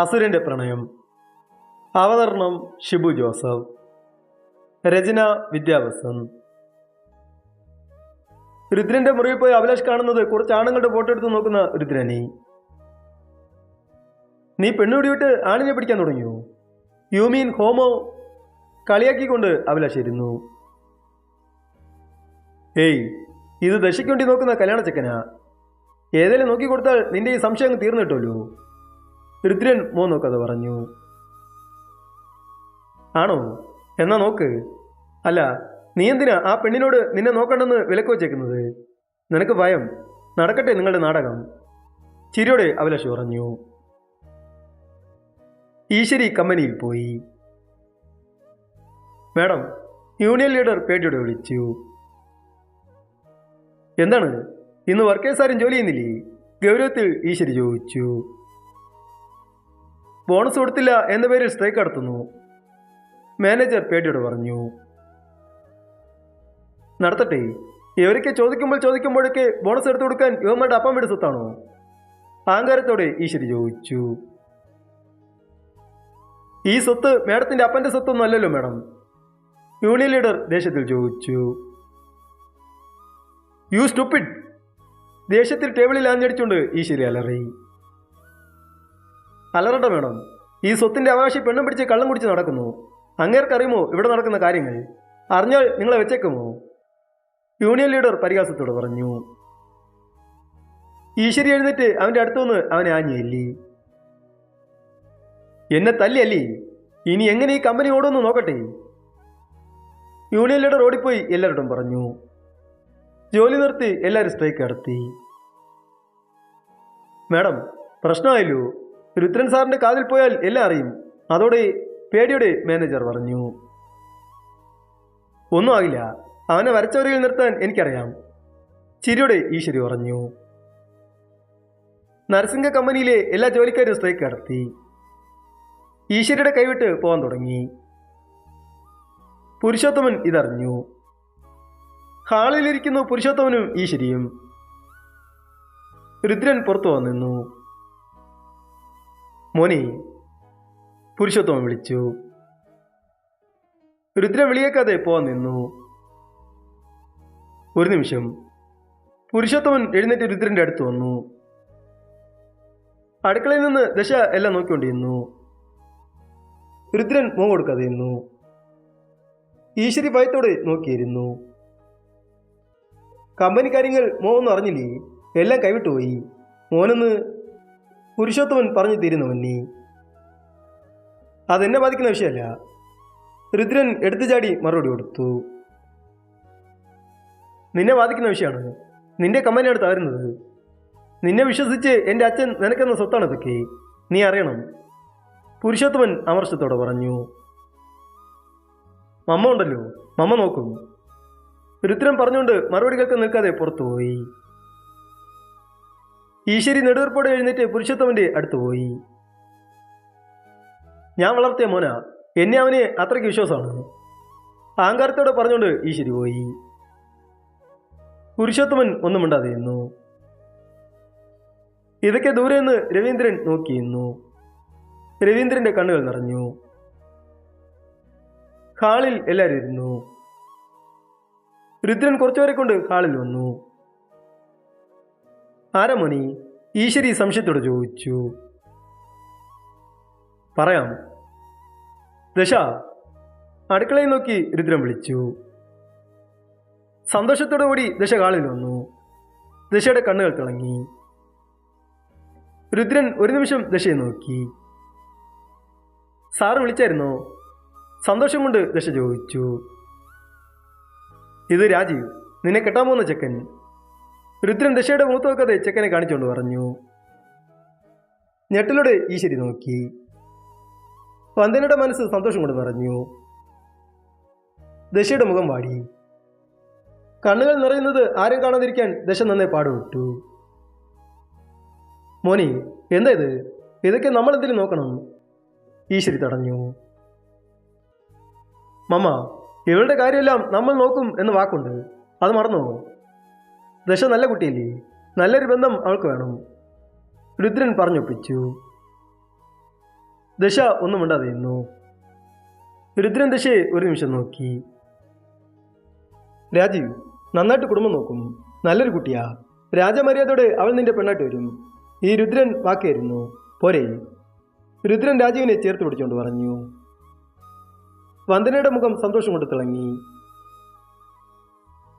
അസുരന്റെ പ്രണയം. അവതരണം ഷിബു ജോസഫ്. രചന വിദ്യാവസൻ രുദ്രന്റെ മുറിയിൽ പോയി അഭിലാഷ് കാണുന്നത് കുറച്ച് ആണുങ്ങളുടെ ഫോട്ടോ എടുത്ത് നോക്കുന്ന രുദ്രനെ. നീ പെണ്ണുപിടി വിട്ട് ആണിനെ പിടിക്കാൻ തുടങ്ങിയോ? You mean homo? കളിയാക്കിക്കൊണ്ട് അഭിലാഷ് ഇരുന്നു. ഏയ് ഇത് ദശയ്ക്ക് നോക്കുന്ന കല്യാണ ചെക്കനാ ഏതെങ്കിലും നോക്കി കൊടുത്താൽ നിന്റെ ഈ സംശയം അങ്ങ് തീർന്നു കിട്ടുമല്ലോ രുദ്രൻ മോ കഥ പറഞ്ഞു. ആണോ? എന്നാ നോക്ക്. അല്ല നീ എന്തിനാ ആ പെണ്ണിനോട് നിന്നെ നോക്കണ്ടെന്ന് വിലക്ക് വച്ചേക്കുന്നത്? നിനക്ക് ഭയം. നടക്കട്ടെ നിങ്ങളുടെ നാടകം. ചിരിയോടെ അഭിലാഷ് പറഞ്ഞു. ഈശ്വരി കമ്പനിയിൽ പോയി. മാഡം യൂണിയൻ ലീഡർ പേടിയോടെ വിളിച്ചു. എന്താണ്? ഇന്ന് വർക്കേഴ്സ് ആരും ജോലി ചെയ്യുന്നില്ലേ? ഗൗരവത്തിൽ ഈശ്വരി ചോദിച്ചു. ബോണസ് കൊടുത്തില്ല എന്ന പേരിൽ സ്ട്രൈക്ക് നടത്തുന്നു. മാനേജർ പേടിയോട് പറഞ്ഞു. നടത്തട്ടെ ഇവരൊക്കെ ചോദിക്കുമ്പോൾ ചോദിക്കുമ്പോഴൊക്കെ ബോണസ് എടുത്തു കൊടുക്കാൻ ഇവന്മാരുടെ അപ്പം വീട് സ്വത്താണോ? അഹങ്കാരത്തോടെ ഈശ്വരി ചോദിച്ചു. ഈ സ്വത്ത് മാഡത്തിന്റെ അപ്പന്റെ സ്വത്തൊന്നും അല്ലല്ലോ മാഡം. യൂണിയൻ ലീഡർ ദേഷ്യത്തിൽ ചോദിച്ചു. യു സ്റ്റുപ്പിഡ് ദേഷ്യത്തിൽ ടേബിളിൽ ആഞ്ഞടിച്ചുകൊണ്ട് ഈശ്വരി അലറി. അലറണ്ട മേഡം ഈ സ്വത്തിന്റെ അവകാശി പെണ്ണും പിടിച്ച് കള്ളം കുടിച്ച് നടക്കുന്നു. അങ്ങേർക്കറിയുമോ ഇവിടെ നടക്കുന്ന കാര്യങ്ങൾ? അറിഞ്ഞാൽ നിങ്ങളെ വെച്ചേക്കുമോ? യൂണിയൻ ലീഡർ പരിഹാസത്തോട് പറഞ്ഞു. ഈശ്വരി എഴുന്നേറ്റ് അവന്റെ അടുത്തുനിന്ന് അവനെ ആഞ്ഞില്ലി. എന്നെ തല്ലിയല്ലേ. ഇനി എങ്ങനെ ഈ കമ്പനി ഓടുമെന്ന് നോക്കട്ടെ. യൂണിയൻ ലീഡർ ഓടിപ്പോയി എല്ലാവരോടും പറഞ്ഞു. ജോലി നിർത്തി എല്ലാവരും സ്ട്രൈക്ക് നടത്തി. മാഡം പ്രശ്നമായല്ലോ. രുദ്രൻ സാറിന്റെ കാതിൽ പോയാൽ എല്ലാം അറിയും. അതോടെ പേടിയുടെ മാനേജർ പറഞ്ഞു. ഒന്നും ആകില്ല. അവനെ വരച്ചവരിൽ നിർത്താൻ എനിക്കറിയാം ചിരിയുടെ ഈശ്വരി പറഞ്ഞു. നരസിംഹ കമ്പനിയിലെ എല്ലാ ജോലിക്കാരും സ്ട്രൈക്ക് നടത്തി. ഈശ്വരിയുടെ കൈവിട്ട് പോകാൻ തുടങ്ങി. പുരുഷോത്തമൻ ഇതറിഞ്ഞു. ഹാളിലിരിക്കുന്നു പുരുഷോത്തമനും ഈശ്വരിയും. രുദ്രൻ പുറത്തു വന്നിരുന്നു മോനെ പുരുഷോത്തമൻ വിളിച്ചു. രുദ്ര വിളിയേക്കാതെ പോവാൻ നിന്നു. ഒരു നിമിഷം പുരുഷോത്തമൻ എഴുന്നേറ്റ് രുദ്രന്റെ അടുത്ത് വന്നു. അടുക്കളയിൽ നിന്ന് ദശ എല്ലാം നോക്കിക്കൊണ്ടിരുന്നു. രുദ്രൻ മോൻ കൊടുക്കാതെ ഇന്നു ഈശ്വരി ഭയത്തോടെ നോക്കിയിരുന്നു. കമ്പനി കാര്യങ്ങൾ ഒന്നും അറിഞ്ഞില്ലേ? എല്ലാം കൈവിട്ടുപോയി. മോനൊന്ന് പുരുഷോത്തമൻ പറഞ്ഞു തീരുന്നവന്നി അതെന്നെ ബാധിക്കുന്ന വിഷയമല്ല. രുദ്രൻ എടുത്തു ചാടി മറുപടി കൊടുത്തു. നിന്നെ ബാധിക്കുന്ന വിഷയമാണ്. നിന്റെ കമ്പനിയാണ് തകരുന്നത് നിന്നെ വിശ്വസിച്ച് എന്റെ അച്ഛൻ നിനക്കെന്ന സ്വത്താണ് ഇതൊക്കെ. നീ അറിയണം. പുരുഷോത്തമൻ അമർഷത്തോടെ പറഞ്ഞു. മമ്മ ഉണ്ടല്ലോ. മമ്മ നോക്കും. രുദ്രൻ പറഞ്ഞുകൊണ്ട് മറുപടി നിൽക്കാതെ പുറത്തുപോയി. ഈശ്വരി നെടുവീർപ്പോടെ എഴുന്നേറ്റ് പുരുഷത്വന്റെ അടുത്ത് പോയി. ഞാൻ വളർത്തിയ മോന എന്നെ അവന് അത്രയ്ക്ക് വിശ്വാസമാണ്. അഹങ്കാരത്തോടെ പറഞ്ഞുകൊണ്ട് ഈശ്വരി പോയി. പുരുഷോത്തമൻ ഒന്നും മിണ്ടാതെ ഇതൊക്കെ ദൂരെ നിന്ന് രവീന്ദ്രൻ നോക്കിയിരുന്നു രവീന്ദ്രന്റെ കണ്ണുകൾ നിറഞ്ഞു. ഹാളിൽ എല്ലാവരും ഇരുന്നു. രുദ്രൻ കുറച്ചുപേരെ കൊണ്ട് ഹാളിൽ വന്നു. ആരാ മോനി ഈശ്വരി സംശയത്തോട് ചോദിച്ചു. പറയാം. ദശ അടുക്കളയിൽ നോക്കി രുദ്രൻ വിളിച്ചു. സന്തോഷത്തോടു കൂടി ദശ കാളിൽ വന്നു. ദശയുടെ കണ്ണുകൾ തിളങ്ങി. രുദ്രൻ ഒരു നിമിഷം ദശയെ നോക്കി. സാറ് വിളിച്ചായിരുന്നോ? സന്തോഷം കൊണ്ട് ദശ ചോദിച്ചു. ഇത് രാജീവ് നിന്നെ കെട്ടാൻ പോകുന്ന ചെക്കൻ. രുദ്രൻ ദശയുടെ മുഖത്ത് നോക്കാതെ ചെക്കനെ കാണിച്ചുകൊണ്ട് പറഞ്ഞു. ഞെട്ടിലൂടെ ഈശ്വരി നോക്കി. വന്ദനയുടെ മനസ്സ് സന്തോഷം കൊണ്ട് പറഞ്ഞു. ദശയുടെ മുഖം വാടി. കണ്ണുകൾ നിറയുന്നത് ആരും കാണാതിരിക്കാൻ ദശ നന്നേ പാടുവിട്ടു മോനി എന്താ ഇത്? ഇതൊക്കെ നമ്മൾ എന്തിനു നോക്കണം? ഈശ്വരി തടഞ്ഞു. മമ്മ ഇവളുടെ കാര്യമെല്ലാം നമ്മൾ നോക്കും എന്ന് വാക്കുണ്ട്. അത് മറന്നോ? ദശ നല്ല കുട്ടിയല്ലേ? നല്ലൊരു ബന്ധം അവൾക്ക് വേണം. രുദ്രൻ പറഞ്ഞൊപ്പിച്ചു. ദശ ഒന്നും മിണ്ടാതെ നിന്നു. രുദ്രൻ ദശയെ ഒരു നിമിഷം നോക്കി. രാജീവ് നന്നായിട്ട് കുടുംബം നോക്കും. നല്ലൊരു കുട്ടിയാ. രാജമര്യാദയോടെ അവൾ നിന്റെ പെണ്ണായിട്ട് വരും. ഈ രുദ്രൻ വാക്കിയായിരുന്നു പോരെ. രുദ്രൻ രാജീവിനെ ചേർത്ത് പിടിച്ചുകൊണ്ട് പറഞ്ഞു. വന്ദനയുടെ മുഖം സന്തോഷം കൊണ്ട് തിളങ്ങി.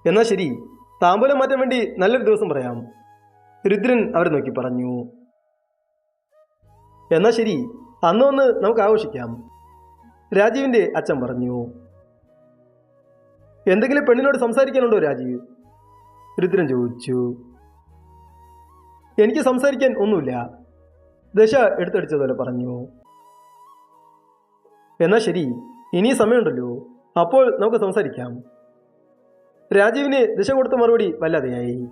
എന്നാൽ ശരി. താമ്പൂലം മാറ്റാൻ വേണ്ടി നല്ലൊരു ദിവസം പറയാം. രുദ്രൻ അവരെ നോക്കി പറഞ്ഞു. എന്നാ ശരി അന്ന് ഒന്ന് നമുക്ക് ആഘോഷിക്കാം. രാജീവിന്റെ അച്ഛൻ പറഞ്ഞു. എന്തെങ്കിലും പെണ്ണിനോട് സംസാരിക്കാനുണ്ടോ രാജീവ്? രുദ്രൻ ചോദിച്ചു. എനിക്ക് സംസാരിക്കാൻ ഒന്നുമില്ല. ദശ എടുത്തടിച്ചതുപോലെ പറഞ്ഞു. എന്നാ ശരി ഇനി സമയമുണ്ടല്ലോ. അപ്പോൾ നമുക്ക് സംസാരിക്കാം. രാജീവിന് ദിശ കൊടുത്ത മറുപടി വല്ലാതെയായി.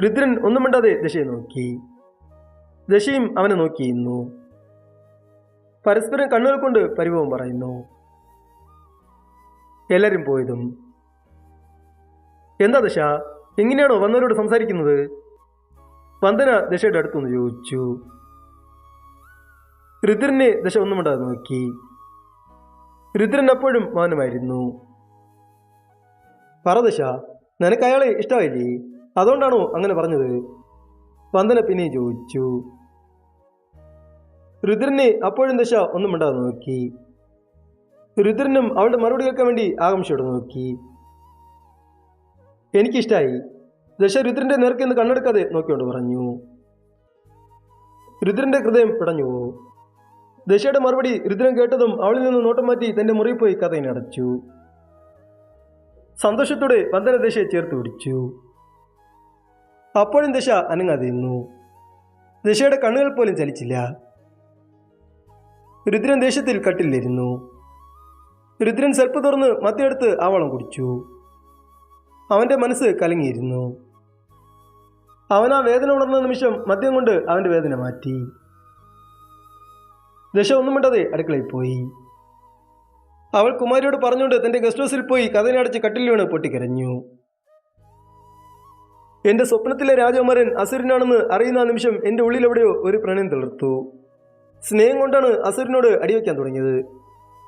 രുദ്രൻ ഒന്നും മിണ്ടാതെ ദശയെ നോക്കി. ദശയും അവനെ നോക്കിയിരുന്നു പരസ്പരം കണ്ണുകൾ കൊണ്ട് പരിഭവം പറയുന്നു. എല്ലാവരും പോയതും. എന്താ ദശ? എങ്ങനെയാണോ വന്നവരോട് സംസാരിക്കുന്നത്? വന്ദന ദശയുടെ അടുത്തുനിന്ന് ചോദിച്ചു. രുദ്രനെ ദശ ഒന്നും മിണ്ടാതെ നോക്കി. രുദ്രൻ അപ്പോഴും മൗനമായിരുന്നു. പറ ദശ നിനക്ക് അയാളെ ഇഷ്ടമായില്ലേ? അതുകൊണ്ടാണോ അങ്ങനെ പറഞ്ഞത്? വന്ദന പിന്നെ ചോദിച്ചു. രുദ്രനെ അപ്പോഴും ദശ ഒന്നും മിണ്ടാതെ നോക്കി. രുദ്രനും അവളുടെ മറുപടി കേൾക്കാൻ വേണ്ടി ആകാംക്ഷയോടെ നോക്കി. എനിക്കിഷ്ടായി. ദശ രുദ്രന്റെ നേർക്ക് നിന്ന് കണ്ണെടുക്കാതെ നോക്കിയോണ്ട് പറഞ്ഞു. രുദ്രന്റെ ഹൃദയം പിടഞ്ഞു ദശയുടെ മറുപടി രുദ്രൻ കേട്ടതും അവളിൽ നിന്ന് നോട്ടം മാറ്റി തന്റെ മുറിയിൽ പോയി കഥയിനെ അടച്ചു സന്തോഷത്തോടെ വന്ദന ദശയെ ചേർത്ത് പിടിച്ചു. അപ്പോഴും ദശ അനങ്ങാതിരുന്നു. ദശയുടെ കണ്ണുകൾ പോലും ചലിച്ചില്ല. രുദ്രൻ ദേശത്തിൽ കട്ടിലിരുന്നു രുദ്രൻ സെൽപ്പ് തുറന്ന് മത്തിയെടുത്ത് ആവളം വളം കുടിച്ചു. അവന്റെ മനസ്സ് കലങ്ങിയിരുന്നു. അവൻ ആ വേദന ഉണർന്ന നിമിഷം മദ്യം കൊണ്ട് അവന്റെ വേദന മാറ്റി. ദശ ഒന്നും മിണ്ടാതെ അടുക്കളയിൽ പോയി. അവൾ കുമാരിയോട് പറഞ്ഞുകൊണ്ട് തന്റെ ഗസ്റ്റ് ഹൗസിൽ പോയി കഥനടച്ച് കട്ടിൽ വീണ് പൊട്ടിക്കരഞ്ഞു. എന്റെ സ്വപ്നത്തിലെ രാജകുമാരൻ അസുരനാണെന്ന് അറിയുന്ന നിമിഷം എന്റെ ഉള്ളിൽ എവിടെയോ ഒരു പ്രണയം തളർത്തു. സ്നേഹം കൊണ്ടാണ് അസുരനോട് അടിവെക്കാൻ തുടങ്ങിയത്.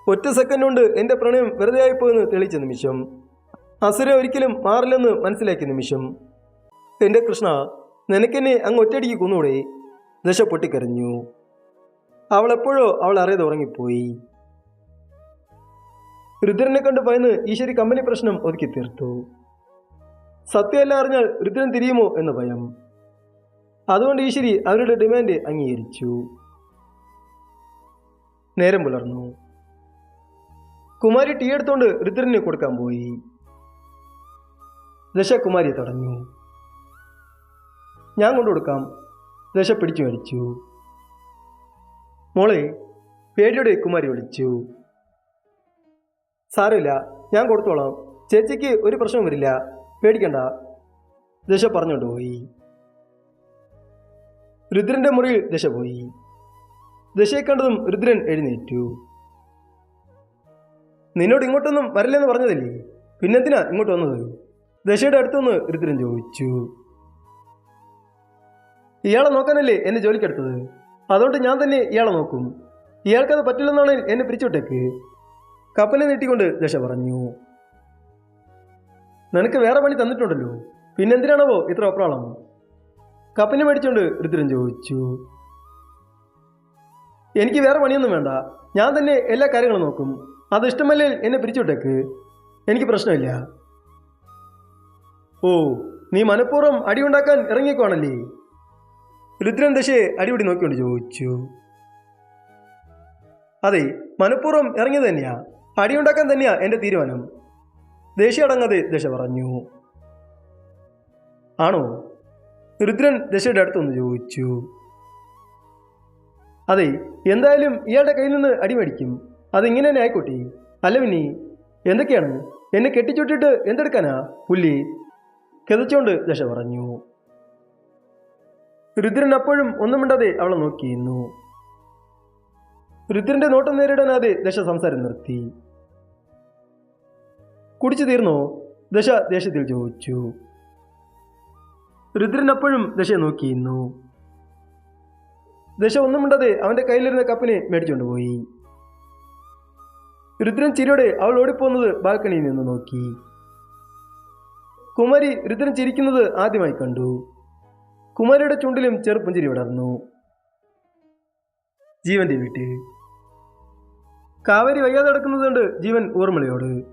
ഒറ്റ സെക്കൻഡ് കൊണ്ട് എന്റെ പ്രണയം വെറുതെ ആയിപ്പോയെന്ന് തെളിയിച്ച നിമിഷം. അസുര ഒരിക്കലും മാറില്ലെന്ന് മനസ്സിലാക്കിയ നിമിഷം. എന്റെ കൃഷ്ണ നിനക്കെന്നെ അങ്ങ് ഒറ്റയടിക്ക് കൊന്നുകൂടെ ദശ പൊട്ടിക്കരഞ്ഞു. അവളെപ്പോഴോ അവൾ അറിയാതെ ഉറങ്ങിപ്പോയി. രുദ്രനെ കണ്ട് ഭയന്ന് ഈശ്വരി കമ്പനി പ്രശ്നം ഒതുക്കി തീർത്തു. സത്യമല്ല അറിഞ്ഞാൽ രുദ്രൻ തിരിയുമോ എന്ന ഭയം. അതുകൊണ്ട് ഈശ്വരി അവരുടെ ഡിമാൻഡ് അംഗീകരിച്ചു. നേരം പുലർന്നു. കുമാരി ടീ എടുത്തോണ്ട് രുദ്രന് കൊടുക്കാൻ പോയി. ദശ കുമാരിയെ തടഞ്ഞു. ഞാൻ കൊണ്ടു കൊടുക്കാം. ദശ പിടിച്ചു വലിച്ചു. മോളെ പേടിയുടെ കുമാരി വിളിച്ചു. സാരമില്ല ഞാൻ കൊടുത്തോളാം. ചേച്ചിക്ക് ഒരു പ്രശ്നവും വരില്ല. പേടിക്കണ്ട. ദശ പറഞ്ഞുകൊണ്ട് പോയി. രുദ്രന്റെ മുറിയിൽ ദശ പോയി. ദശയെ കണ്ടതും രുദ്രൻ എഴുന്നേറ്റു. നിന്നോട് ഇങ്ങോട്ടൊന്നും വരില്ലെന്ന് പറഞ്ഞതല്ലേ? പിന്നെന്തിനാ ഇങ്ങോട്ട് വന്നത്? ദശയുടെ അടുത്തുനിന്ന് രുദ്രൻ ചോദിച്ചു. ഇയാളെ നോക്കാനല്ലേ എന്നെ ജോലിക്കെടുത്തത്? അതുകൊണ്ട് ഞാൻ തന്നെ ഇയാളെ നോക്കും. ഇയാൾക്കത് പറ്റില്ലെന്നാണ് എന്നെ പിരിച്ചുവിട്ടേക്ക്. കപ്പലിനെ നീട്ടിക്കൊണ്ട് ദശ പറഞ്ഞു. നിനക്ക് വേറെ പണി തന്നിട്ടുണ്ടല്ലോ. പിന്നെന്തിനാണവോ ഇത്ര അപ്രാളം കപ്പലിനെ മേടിച്ചുകൊണ്ട് രുദ്രൻ ചോദിച്ചു. എനിക്ക് വേറെ പണിയൊന്നും വേണ്ട. ഞാൻ തന്നെ എല്ലാ കാര്യങ്ങളും നോക്കും. അത് ഇഷ്ടമല്ലേ എന്നെ പിരിച്ചുവിട്ടേക്ക്. എനിക്ക് പ്രശ്നമില്ല. ഓ നീ മനഃപൂർവം അടിയുണ്ടാക്കാൻ ഇറങ്ങിക്കുവാണല്ലേ രുദ്രൻ ദശയെ അടിപിടി നോക്കിക്കൊണ്ട് ചോദിച്ചു. അതെ മനഃപൂർവം ഇറങ്ങിയത് തന്നെയാ. അടിയുണ്ടാക്കാൻ തന്നെയാ എന്റെ തീരുമാനം. ദേഷ്യം അടങ്ങാതെ ദശ പറഞ്ഞു. ആണോ? രുദ്രൻ ദശയുടെ അടുത്തൊന്ന് ചോദിച്ചു. അതെ എന്തായാലും ഇയാളുടെ കയ്യിൽ നിന്ന് അടിമേടിക്കും അതിങ്ങനെ തന്നെ ആയിക്കോട്ടെ. അല്ല പിന്നെ എന്തൊക്കെയാണ്? എന്നെ കെട്ടിച്ചുട്ടിട്ട് എന്തെടുക്കാനാ? പുല്ലി. കെതച്ചോണ്ട് ദശ പറഞ്ഞു. രുദ്രൻ അപ്പോഴും ഒന്നും മിണ്ടാതെ അവളെ നോക്കിയിരുന്നു. രുദ്രന്റെ നോട്ടം നേരിടാനാതെ ദശ സംസാരം നിർത്തി. കുടിച്ചു തീർന്നോ? ദശ ദേഷ്യത്തിൽ ചോദിച്ചു. രുദ്രൻ അപ്പോഴും ദശയെ നോക്കിയിരുന്നു ദശ ഒന്നും മിണ്ടാതെ അവന്റെ കയ്യിലിരുന്ന കപ്പിനെ മേടിച്ചുകൊണ്ട് പോയി. രുദ്രൻ ചിരിയോടെ അവൾ ഓടിപ്പോകുന്നത് ബാൽക്കണിയിൽ നിന്ന് നോക്കി. കുമാരി രുദ്രൻ ചിരിക്കുന്നത് ആദ്യമായി കണ്ടു. കുമാരിയുടെ ചുണ്ടിലും ചെറുപ്പുഞ്ചിരി വിടർന്നു ജീവന്റെ വീട്ടിൽ കാവേരി വയ്യാതെ കിടക്കുന്നതുകൊണ്ട് ജീവൻ ഊർമിളയോട്.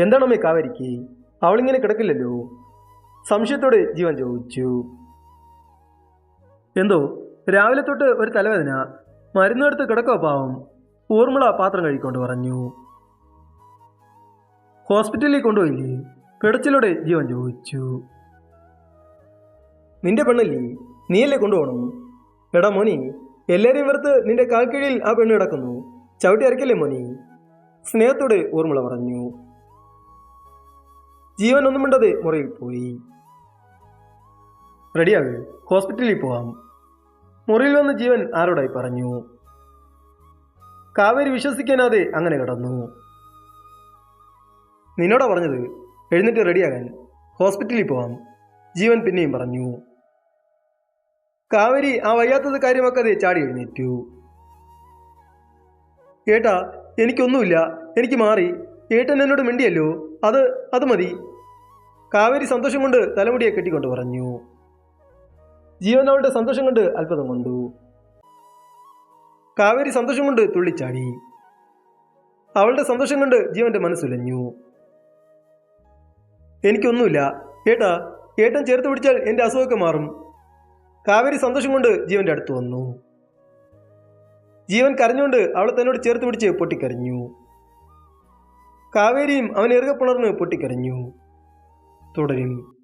എന്താണമ്മേ കാവേരിക്ക്? അവളിങ്ങനെ കിടക്കില്ലല്ലോ? സംശയത്തോടെ ജീവൻ ചോദിച്ചു. എന്തോ? രാവിലെ തൊട്ട് ഒരു തലവേദന. മരുന്നെടുത്ത് കിടക്കോ പാവം. ഊർമിള പാത്രം കഴിക്കൊണ്ട് പറഞ്ഞു. ഹോസ്പിറ്റലിൽ കൊണ്ടുപോയില്ലേ? പിടച്ചിലൂടെ ജീവൻ ചോദിച്ചു. നിന്റെ പെണ്ണല്ലേ? നീയല്ലേ കൊണ്ടുപോകണം എടാ മോനി എല്ലാരെയും വെറുത്ത് നിന്റെ കാൽക്കീഴിൽ ആ പെണ്ണ് കിടക്കുന്നു. ചവിട്ടി അരക്കല്ലേ മോനി? സ്നേഹത്തോടെ ഊർമിള പറഞ്ഞു. ജീവൻ ഒന്നും മിണ്ടാതെ മുറിയിൽ പോയി. റെഡിയാക് ഹോസ്പിറ്റലിൽ പോവാം. മുറിയിൽ വന്ന് ജീവൻ ആരോടായി പറഞ്ഞു? കാവേരി വിശ്വസിക്കാനാതെ അങ്ങനെ കിടന്നു. നിന്നോടാ പറഞ്ഞത് എഴുന്നേറ്റ് റെഡിയാകാൻ. ഹോസ്പിറ്റലിൽ പോവാം. ജീവൻ പിന്നെയും പറഞ്ഞു. കാവേരി ആ വയ്യാത്തത് കാര്യമാക്കാതെ ചാടി എഴുന്നേറ്റു. ഏട്ടാ എനിക്കൊന്നുമില്ല. എനിക്ക് മാറി. ഏട്ടൻ എന്നോട് മിണ്ടിയല്ലോ. അത് അത് മതി. കാവേരി സന്തോഷം കൊണ്ട് തലമുടിയെ കെട്ടിക്കൊണ്ട് പറഞ്ഞു. ജീവൻ അവളുടെ സന്തോഷം കൊണ്ട് അത്ഭുതം കൊണ്ടു. കാവേരി സന്തോഷം കൊണ്ട് തുള്ളിച്ചാടി. അവളുടെ സന്തോഷം കൊണ്ട് ജീവന്റെ മനസ്സുലഞ്ഞു. എനിക്കൊന്നുമില്ല. ഏട്ടാ ഏട്ടൻ ചേർത്ത് പിടിച്ചാൽ എന്റെ അസുഖമൊക്കെ മാറും. കാവേരി സന്തോഷം കൊണ്ട് ജീവന്റെ അടുത്ത് വന്നു. ജീവൻ കരഞ്ഞുകൊണ്ട് അവളെ തന്നോട് ചേർത്ത് പിടിച്ച് പൊട്ടിക്കരഞ്ഞു. കാവേരിയും അവൻ ഇറുകപ്പുണർന്ന് പൊട്ടിക്കരഞ്ഞു. തുടരും.